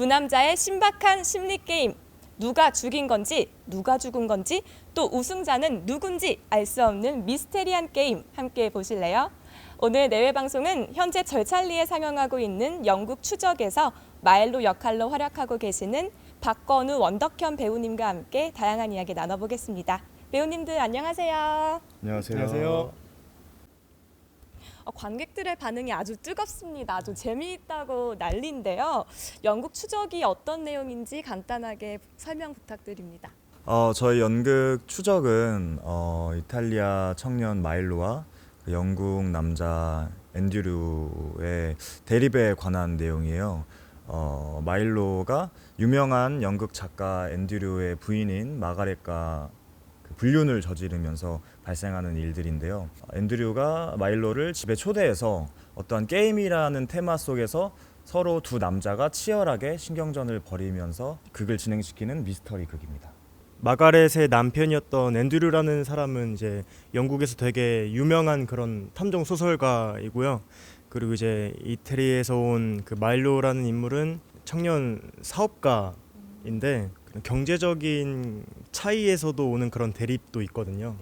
두 남자의 신박한 심리 게임. 누가 죽인 건지, 누가 죽은 건지, 또 우승자는 누군지 알 수 없는 미스테리한 게임 함께 보실래요? 오늘 내외 방송은 현재 절찰리에 상영하고 있는 영국 추적에서 마일로 역할로 활약하고 계시는 박건우 원덕현 배우님과 함께 다양한 이야기 나눠보겠습니다. 배우님들 안녕하세요. 안녕하세요. 안녕하세요. 어, 관객들의 반응이 아주 뜨겁습니다. 아주 재미있다고 난리인데요. 영국 추적이 어떤 내용인지 간단하게 설명 부탁드립니다. 어, 저희 연극 추적은 어, 이탈리아 청년 마일로와 그 영국 남자 앤드류의 대립에 관한 내용이에요. 어, 마일로가 유명한 연극 작가 앤드류의 부인인 마가렛과 그 불륜을 저지르면서 발생하는 일들인데요. 앤드류가 마일로를 집에 초대해서 어떠한 게임이라는 테마 속에서 서로 두 남자가 치열하게 신경전을 벌이면서 극을 진행시키는 미스터리 극입니다. 마가렛의 남편이었던 앤드류라는 사람은 이제 영국에서 되게 유명한 그런 탐정 소설가이고요. 그리고 이제 이태리에서 온 그 마일로라는 인물은 청년 사업가인데 경제적인 차이에서도 오는 그런 대립도 있거든요.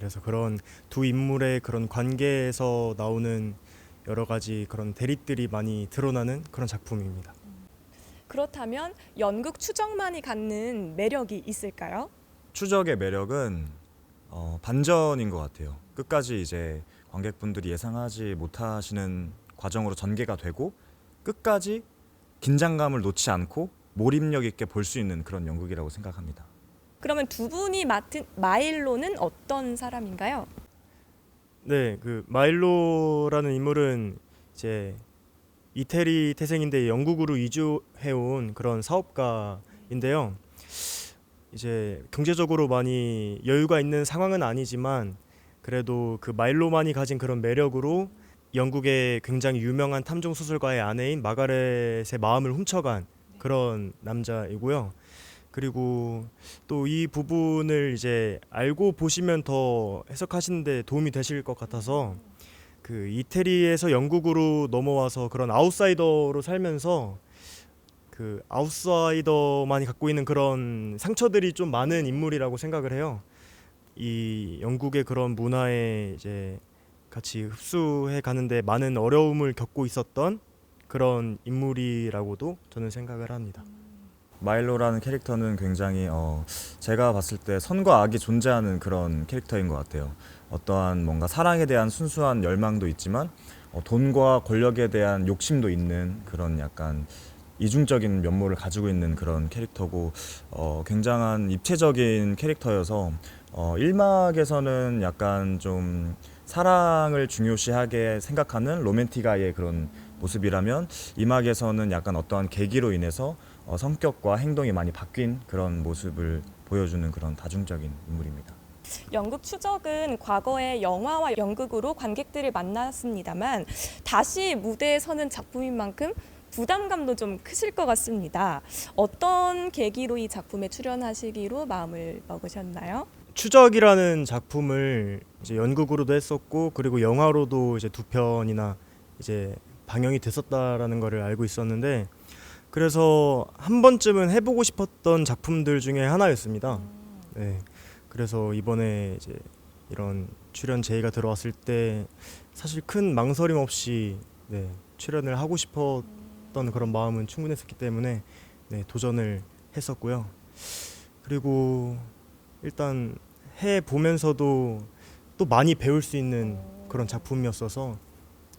그래서 그런 두 인물의 그런 관계에서 나오는 여러 가지 그런 대립들이 많이 드러나는 그런 작품입니다. 그렇다면 연극 추적만이 갖는 매력이 있을까요? 추적의 매력은 어, 반전인 것 같아요. 끝까지 이제 관객분들이 예상하지 못하시는 과정으로 전개가 되고 끝까지 긴장감을 놓지 않고 몰입력 있게 볼 수 있는 그런 연극이라고 생각합니다. 그러면 두 분이 맡은 마일로는 어떤 사람인가요? 네, 그 마일로라는 인물은 이제 이태리 태생인데 영국으로 이주해 온 그런 사업가인데요. 이제 경제적으로 많이 여유가 있는 상황은 아니지만 그래도 그 마일로만이 가진 그런 매력으로 영국의 굉장히 유명한 탐정 소설가의 아내인 마가렛의 마음을 훔쳐간 그런 남자이고요. 그리고 또 이 부분을 이제 알고 보시면 더 해석하시는데 도움이 되실 것 같아서 그 이태리에서 영국으로 넘어와서 그런 아웃사이더로 살면서 그 아웃사이더만이 갖고 있는 그런 상처들이 좀 많은 인물이라고 생각을 해요. 이 영국의 그런 문화에 이제 같이 흡수해 가는데 많은 어려움을 겪고 있었던 그런 인물이라고도 저는 생각을 합니다. 마일로라는 캐릭터는 굉장히 어, 제가 봤을 때 선과 악이 존재하는 그런 캐릭터인 것 같아요. 어떠한 뭔가 사랑에 대한 순수한 열망도 있지만 어, 돈과 권력에 대한 욕심도 있는 그런 약간 이중적인 면모를 가지고 있는 그런 캐릭터고 어, 굉장한 입체적인 캐릭터여서 어, 1막에서는 약간 좀 사랑을 중요시하게 생각하는 로맨틱아의 그런 모습이라면 2막에서는 약간 어떠한 계기로 인해서 어, 성격과 행동이 많이 바뀐 그런 모습을 보여주는 그런 다중적인 인물입니다. 연극 추적은 과거의 영화와 연극으로 관객들을 만났습니다만 다시 무대에 서는 작품인 만큼 부담감도 좀 크실 것 같습니다. 어떤 계기로 이 작품에 출연하시기로 마음을 먹으셨나요? 추적이라는 작품을 이제 연극으로도 했었고 그리고 영화로도 이제 두 편이나 이제 방영이 됐었다라는 거를 알고 있었는데 그래서 한 번쯤은 해보고 싶었던 작품들 중에 하나였습니다. 네. 그래서 이번에 이제 이런 출연 제의가 들어왔을 때 사실 큰 망설임 없이 네, 출연을 하고 싶었던 그런 마음은 충분했었기 때문에 네, 도전을 했었고요. 그리고 일단 해 보면서도 또 많이 배울 수 있는 그런 작품이었어서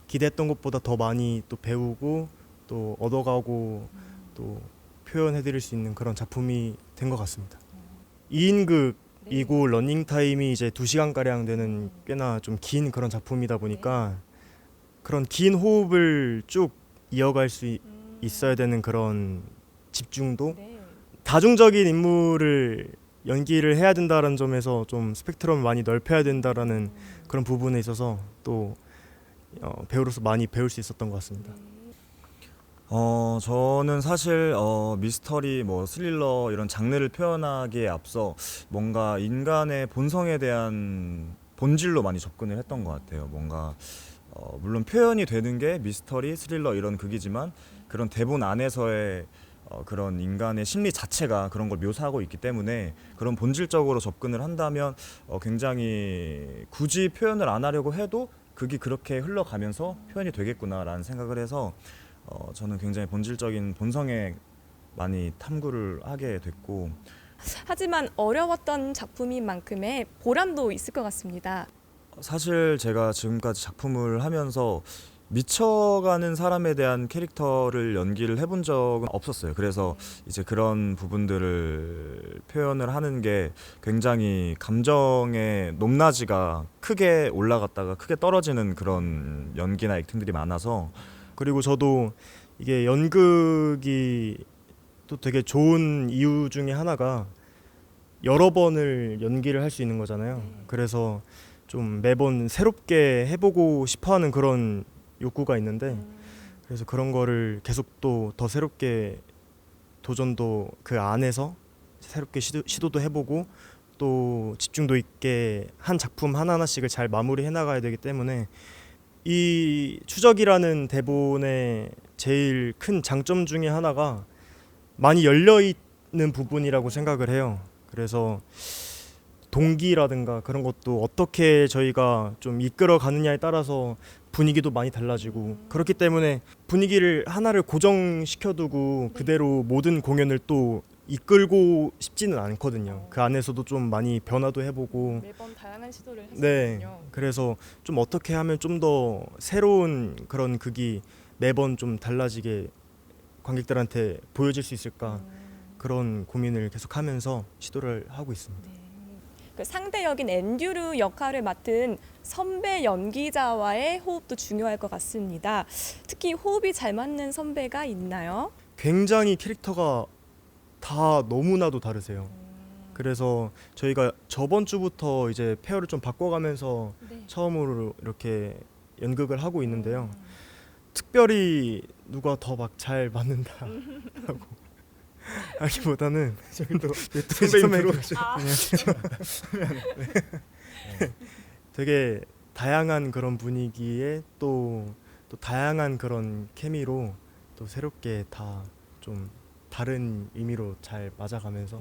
기대했던 것보다 더 많이 또 배우고 또 얻어가고 또 표현해드릴 수 있는 그런 작품이 된 것 같습니다. 2인극이고 러닝 타임이 이제 2시간 가량 되는 꽤나 좀 긴 그런 작품이다 보니까 그런 긴 호흡을 쭉 이어갈 수 있- 있어야 되는 그런 집중도 네. 다중적인 인물을 연기를 해야 된다라는 점에서 좀 스펙트럼을 많이 넓혀야 된다라는 그런 부분에 있어서 또 어, 배우로서 많이 배울 수 있었던 것 같습니다. 어, 저는 사실 어, 미스터리, 뭐 스릴러 이런 장르를 표현하기에 앞서 뭔가 인간의 본성에 대한 본질로 많이 접근을 했던 것 같아요. 뭔가 어, 물론 표현이 되는 게 미스터리, 스릴러 이런 극이지만 그런 대본 안에서의 어, 그런 인간의 심리 자체가 그런 걸 묘사하고 있기 때문에 그런 본질적으로 접근을 한다면 어, 굉장히 굳이 표현을 안 하려고 해도 그게 그렇게 흘러가면서 표현이 되겠구나라는 생각을 해서 어, 저는 굉장히 본질적인 본성에 많이 탐구를 하게 됐고 하지만 어려웠던 작품인 만큼의 보람도 있을 것 같습니다. 사실 제가 지금까지 작품을 하면서 미쳐가는 사람에 대한 캐릭터를 연기를 해본 적은 없었어요. 그래서 이제 그런 부분들을 표현을 하는 게 굉장히 감정의 높낮이가 크게 올라갔다가 크게 떨어지는 그런 연기나 액팅들이 많아서 그리고 저도 이게 연극이 또 되게 좋은 이유 중에 하나가 여러 번을 연기를 할 수 있는 거잖아요. 그래서 좀 매번 새롭게 해보고 싶어하는 그런 욕구가 있는데 그래서 그런 거를 계속 또 더 새롭게 도전도 그 안에서 새롭게 시도, 시도도 해보고 또 집중도 있게 한 작품 하나하나씩을 잘 마무리해 나가야 되기 때문에 이 추적이라는 대본의 제일 큰 장점 중에 하나가 많이 열려 있는 부분이라고 생각을 해요. 그래서 동기라든가 그런 것도 어떻게 저희가 좀 이끌어 가느냐에 따라서 분위기도 많이 달라지고 그렇기 때문에 분위기를 하나를 고정시켜 두고 그대로 모든 공연을 또 이끌고 싶지는 않거든요. 그 안에서도 좀 많이 변화도 해보고 매번 다양한 시도를 네. 하시군요. 그래서 좀 어떻게 하면 좀 더 새로운 그런 극이 매번 좀 달라지게 관객들한테 보여질 수 있을까 그런 고민을 계속하면서 시도를 하고 있습니다. 그 상대 역인 앤듀르 역할을 맡은 선배 연기자와의 호흡도 중요할 것 같습니다. 특히 호흡이 잘 맞는 선배가 있나요? 굉장히 캐릭터가 다 너무나도 다르세요. 그래서 저희가 저번 주부터 이제 페어를 좀 바꿔가면서 네. 처음으로 이렇게 연극을 하고 있는데요. 특별히 누가 더 막 잘 맞는다라고. 하기보다는 저희도 선배님 들어 아, 되게 다양한 그런 분위기에 또, 또 다양한 그런 케미로 또 새롭게 다 좀 다른 의미로 잘 맞아가면서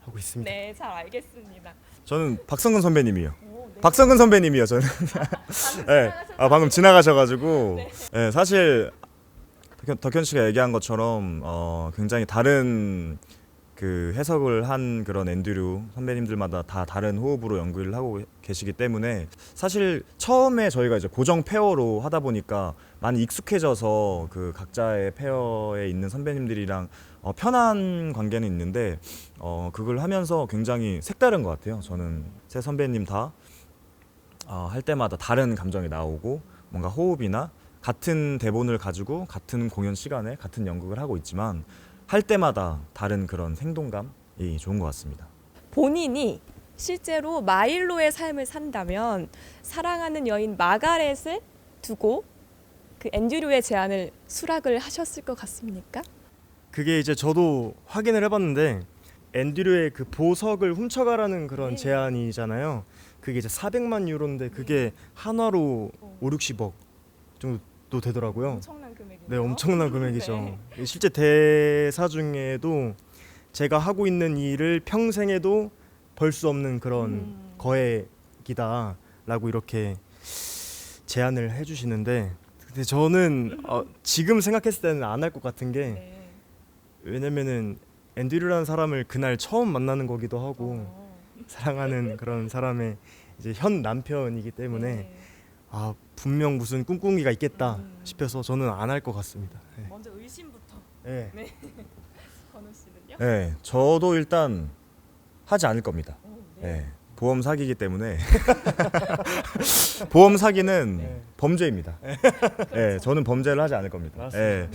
하고 있습니다. 네, 잘 알겠습니다. 저는 박성근 선배님이요. 오, 네. 박성근 선배님이요. 저는. 네. 아 방금 지나가셔가지고. 네. 네. 사실 덕현, 덕현 씨가 얘기한 것처럼 어, 굉장히 다른 그 해석을 한 그런 앤드류 선배님들마다 다 다른 호흡으로 연구를 하고 계시기 때문에 사실 처음에 저희가 이제 고정 페어로 하다 보니까 많이 익숙해져서 그 각자의 페어에 있는 선배님들이랑 어, 편한 관계는 있는데 어, 그걸 하면서 굉장히 색다른 것 같아요. 저는 새 선배님 다 어, 할 때마다 다른 감정이 나오고 뭔가 호흡이나 같은 대본을 가지고 같은 공연 시간에 같은 연극을 하고 있지만 할 때마다 다른 그런 생동감이 좋은 것 같습니다. 본인이 실제로 마일로의 삶을 산다면 사랑하는 여인 마가렛을 두고 그 앤드류의 제안을 수락을 하셨을 것 같습니까? 그게 이제 저도 확인을 해봤는데 앤드류의 그 보석을 훔쳐가라는 그런 네. 제안이잖아요. 그게 이제 400만 유로인데 그게 한화로 5, 60억 정도 되더라고요. 엄청난 금액이네요. 네, 엄청난 금액이죠. 실제 대사 중에도 제가 하고 있는 일을 평생에도 벌 수 없는 그런 음. 거액이다라고 이렇게 제안을 해주시는데, 근데 저는 어, 지금 생각했을 때는 안 할 것 같은 게 네. 왜냐면은 앤드류라는 사람을 그날 처음 만나는 거기도 하고 어. 사랑하는 그런 사람의 이제 현 남편이기 때문에 네. 아 분명 무슨 꿍꿍이가 있겠다 음. 싶어서 저는 안 할 것 같습니다. 네. 먼저 의심부터 네. 건우 씨는요? 네, 저도 일단 하지 않을 겁니다. 오, 네. 보험 사기이기 때문에 보험 사기는 네. 범죄입니다. 네, 저는 범죄를 하지 않을 겁니다. 네.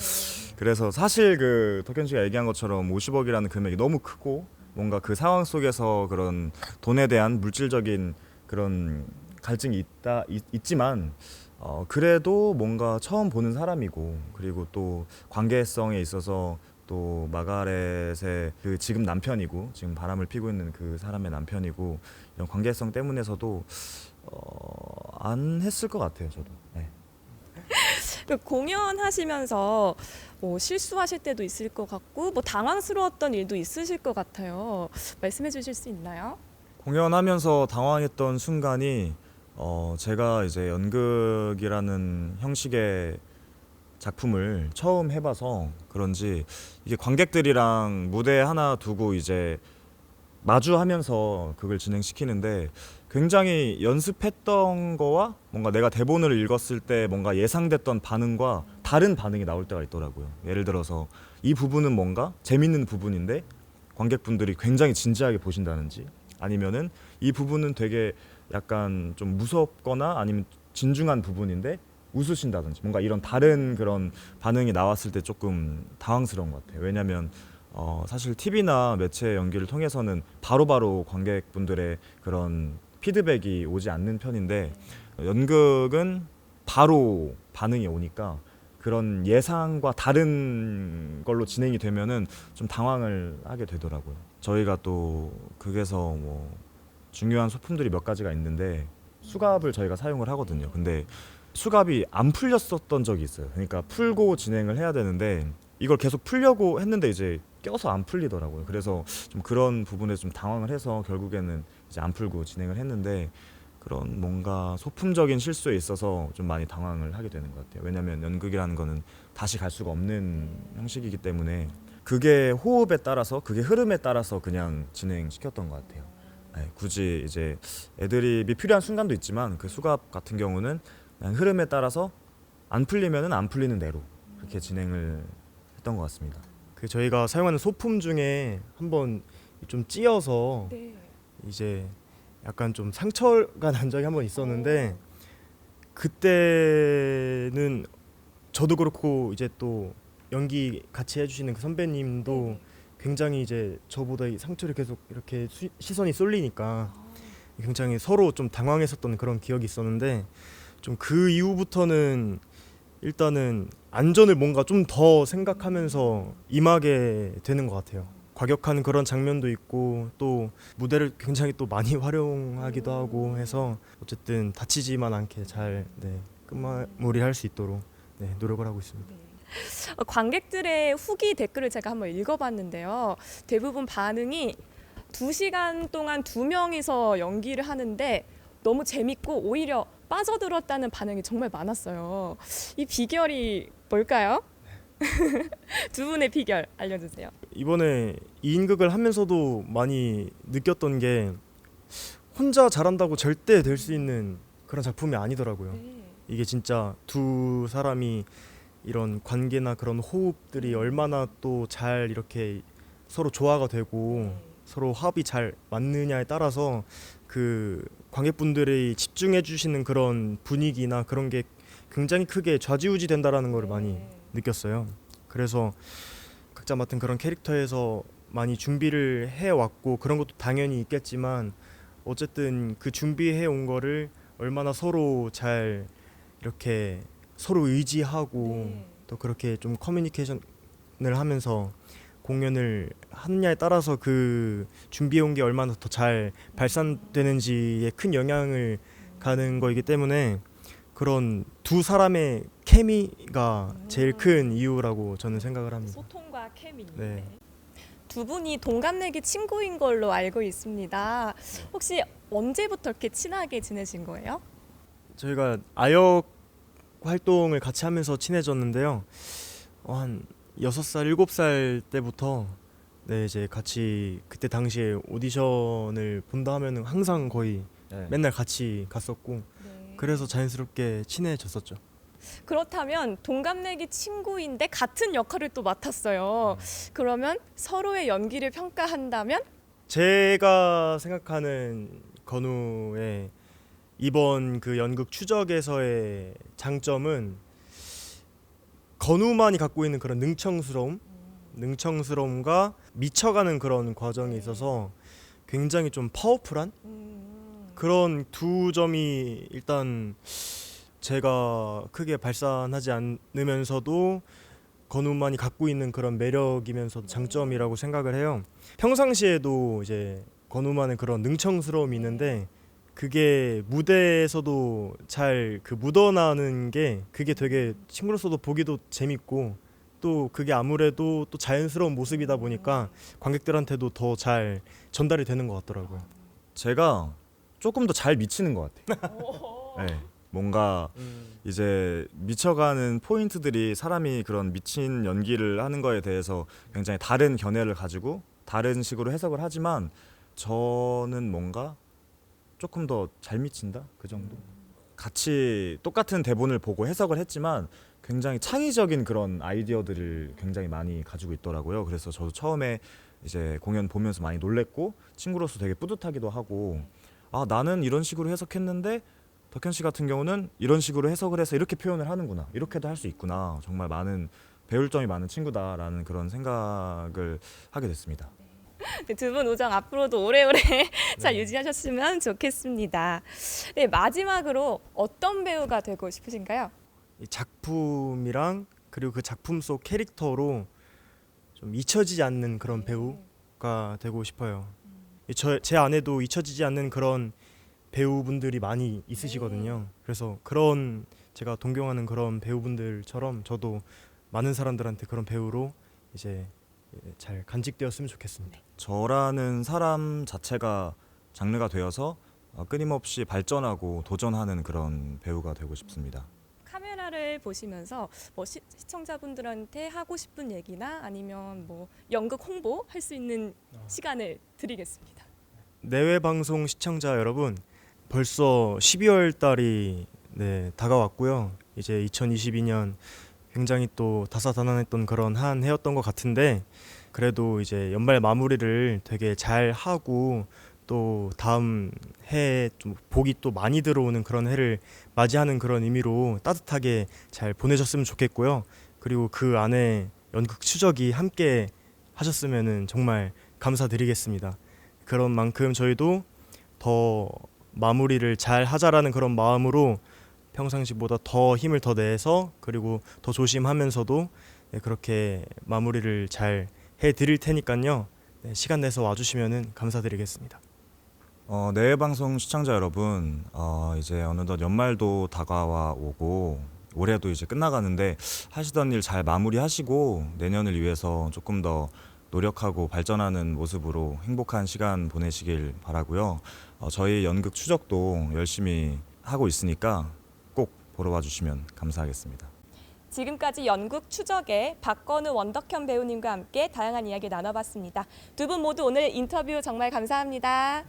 그래서 사실 그 덕현 씨가 얘기한 것처럼 50억이라는 금액이 너무 크고 뭔가 그 상황 속에서 그런 돈에 대한 물질적인 그런 갈증이 있다 있, 있지만 어 그래도 뭔가 처음 보는 사람이고 그리고 또 관계성에 있어서 또 마가렛의 그 지금 남편이고 지금 바람을 피고 있는 그 사람의 남편이고 이런 관계성 때문에서도 어 안 했을 것 같아요 저도. 네. 그 공연하시면서 뭐 실수하실 때도 있을 것 같고 뭐 당황스러웠던 일도 있으실 것 같아요. 말씀해 주실 수 있나요? 공연하면서 당황했던 순간이 어 제가 이제 연극이라는 형식의 작품을 처음 해봐서 그런지 이게 관객들이랑 무대 하나 두고 이제 마주하면서 그걸 진행시키는데 굉장히 연습했던 거와 뭔가 내가 대본을 읽었을 때 뭔가 예상됐던 반응과 다른 반응이 나올 때가 있더라고요. 예를 들어서 이 부분은 뭔가 재밌는 부분인데 관객분들이 굉장히 진지하게 보신다든지 아니면은 이 부분은 되게 약간 좀 무섭거나 아니면 진중한 부분인데 웃으신다든지 뭔가 이런 다른 그런 반응이 나왔을 때 조금 당황스러운 것 같아요. 왜냐하면 어, 사실 TV나 매체 연기를 통해서는 바로바로 관객분들의 그런 피드백이 오지 않는 편인데 연극은 바로 반응이 오니까 그런 예상과 다른 걸로 진행이 되면은 좀 당황을 하게 되더라고요. 저희가 또 극에서 뭐 중요한 소품들이 몇 가지가 있는데 수갑을 저희가 사용을 하거든요. 근데 수갑이 안 풀렸었던 적이 있어요. 그러니까 풀고 진행을 해야 되는데 이걸 계속 풀려고 했는데 이제 껴서 안 풀리더라고요. 그래서 좀 그런 부분에 좀 당황을 해서 결국에는 이제 안 풀고 진행을 했는데 그런 뭔가 소품적인 실수에 있어서 좀 많이 당황을 하게 되는 것 같아요. 왜냐하면 연극이라는 거는 다시 갈 수가 없는 형식이기 때문에 그게 호흡에 따라서 그게 흐름에 따라서 그냥 진행시켰던 것 같아요. 네, 굳이 이제 애드립이 필요한 순간도 있지만 그 수갑 같은 경우는 그냥 흐름에 따라서 안 풀리면은 안 풀리는 대로 그렇게 진행을 했던 것 같습니다. 그 저희가 사용하는 소품 중에 한번 좀 찧어서 네. 이제 약간 좀 상처가 난 적이 한 번 있었는데 그때는 저도 그렇고 이제 또 연기 같이 해주시는 그 선배님도 네. 굉장히 이제 저보다 이 상처를 계속 이렇게 수- 시선이 쏠리니까 굉장히 서로 좀 당황했었던 그런 기억이 있었는데 좀 그 이후부터는 일단은 안전을 뭔가 좀 더 생각하면서 임하게 되는 것 같아요. 과격한 그런 장면도 있고 또 무대를 굉장히 또 많이 활용하기도 하고 해서 어쨌든 다치지만 않게 잘 네, 끝마무리할 수 있도록 네, 노력을 하고 있습니다. 어, 관객들의 후기 댓글을 제가 한번 읽어봤는데요. 대부분 반응이 두 시간 동안 두 명이서 연기를 하는데 너무 재밌고 오히려 빠져들었다는 반응이 정말 많았어요. 이 비결이 뭘까요? 두 분의 비결 알려주세요. 이번에 2인극을 하면서도 많이 느꼈던 게 혼자 잘한다고 절대 될 수 있는 그런 작품이 아니더라고요. 이게 진짜 두 사람이 이런 관계나 그런 호흡들이 얼마나 또 잘 이렇게 서로 조화가 되고 서로 합이 잘 맞느냐에 따라서 그 관객분들이 집중해 주시는 그런 분위기나 그런 게 굉장히 크게 좌지우지 된다라는 걸 많이 느꼈어요. 그래서 각자 맡은 그런 캐릭터에서 많이 준비를 해 왔고 그런 것도 당연히 있겠지만 어쨌든 그 준비해 온 거를 얼마나 서로 잘 이렇게 서로 의지하고 네. 또 그렇게 좀 커뮤니케이션을 하면서 공연을 하느냐에 따라서 그 준비해 온 게 얼마나 더 잘 발산되는지에 큰 영향을 가는 거이기 때문에 그런 두 사람의 케미가 제일 큰 이유라고 저는 생각을 합니다. 소통과 케미. 네. 두 분이 동갑내기 친구인 걸로 알고 있습니다. 혹시 언제부터 이렇게 친하게 지내신 거예요? 저희가 아역 활동을 같이 하면서 친해졌는데요. 어, 한 여섯 살 일곱 살 때부터 네 이제 같이 그때 당시에 오디션을 본다 하면은 항상 거의 네. 맨날 같이 갔었고 네. 그래서 자연스럽게 친해졌었죠. 그렇다면 동갑내기 친구인데 같은 역할을 또 맡았어요. 그러면 서로의 연기를 평가한다면 제가 생각하는 건우의 이번 그 연극 추적에서의 장점은 건우만이 갖고 있는 그런 능청스러움, 능청스러움과 미쳐가는 그런 과정에 있어서 굉장히 좀 파워풀한 음, 그런 두 점이 일단 제가 크게 발산하지 않으면서도 건우만이 갖고 있는 그런 매력이면서 장점이라고 생각을 해요. 평상시에도 이제 건우만의 그런 능청스러움이 있는데 그게 무대에서도 잘 그 묻어나는 게 그게 되게 친구로서도 보기도 재밌고 또 그게 아무래도 또 자연스러운 모습이다 보니까 관객들한테도 더 잘 전달이 되는 것 같더라고요. 제가 조금 더 잘 미치는 것 같아요. 네, 뭔가 이제 미쳐가는 포인트들이 사람이 그런 미친 연기를 하는 거에 대해서 굉장히 다른 견해를 가지고 다른 식으로 해석을 하지만 저는 뭔가 조금 더 잘 미친다 그 정도. 같이 똑같은 대본을 보고 해석을 했지만 굉장히 창의적인 그런 아이디어들을 굉장히 많이 가지고 있더라고요. 그래서 저도 처음에 이제 공연 보면서 많이 놀랬고 친구로서 되게 뿌듯하기도 하고 아 나는 이런 식으로 해석했는데 덕현 씨 같은 경우는 이런 식으로 해석을 해서 이렇게 표현을 하는구나 이렇게도 할 수 있구나 정말 많은 배울 점이 많은 친구다라는 그런 생각을 하게 됐습니다. 두 분 우정 앞으로도 오래오래 잘 네. 유지하셨으면 좋겠습니다. 네, 마지막으로 어떤 배우가 되고 싶으신가요? 이 작품이랑 그리고 그 작품 속 캐릭터로 좀 잊혀지지 않는 그런 배우가 되고 싶어요. 저제 안에도 잊혀지지 않는 그런 배우분들이 많이 있으시거든요. 그래서 그런 제가 동경하는 그런 배우분들처럼 저도 많은 사람들한테 그런 배우로 이제 잘 간직되었으면 좋겠습니다. 저라는 사람 자체가 장르가 되어서 어, 끊임없이 발전하고 도전하는 그런 배우가 되고 싶습니다. 카메라를 보시면서 뭐 시, 시청자분들한테 하고 싶은 얘기나 아니면 뭐 연극 홍보 할 수 있는 시간을 드리겠습니다. 내외 방송 시청자 여러분, 벌써 12월 달이 네, 다가왔고요. 이제 2022년 굉장히 또 다사다난했던 그런 한 해였던 것 같은데 그래도 이제 연말 마무리를 되게 잘 하고 또 다음 해에 좀 복이 또 많이 들어오는 그런 해를 맞이하는 그런 의미로 따뜻하게 잘 보내셨으면 좋겠고요. 그리고 그 안에 연극 추적이 함께 하셨으면은 정말 감사드리겠습니다. 그런 만큼 저희도 더 마무리를 잘 하자라는 그런 마음으로 평상시보다 더 힘을 더 내서 그리고 더 조심하면서도 네, 그렇게 마무리를 잘 해드릴 테니까요. 네, 시간 내서 와주시면은 감사드리겠습니다. 어, 내외 방송 시청자 여러분, 어, 이제 어느덧 연말도 다가와 오고 올해도 이제 끝나가는데 하시던 일 잘 마무리하시고 내년을 위해서 조금 더 노력하고 발전하는 모습으로 행복한 시간 보내시길 바라고요. 어, 저희 연극 추적도 열심히 하고 있으니까 꼭 보러 와주시면 감사하겠습니다. 지금까지 연극 추적의 박건우 원덕현 배우님과 함께 다양한 이야기 나눠봤습니다. 두 분 모두 오늘 인터뷰 정말 감사합니다.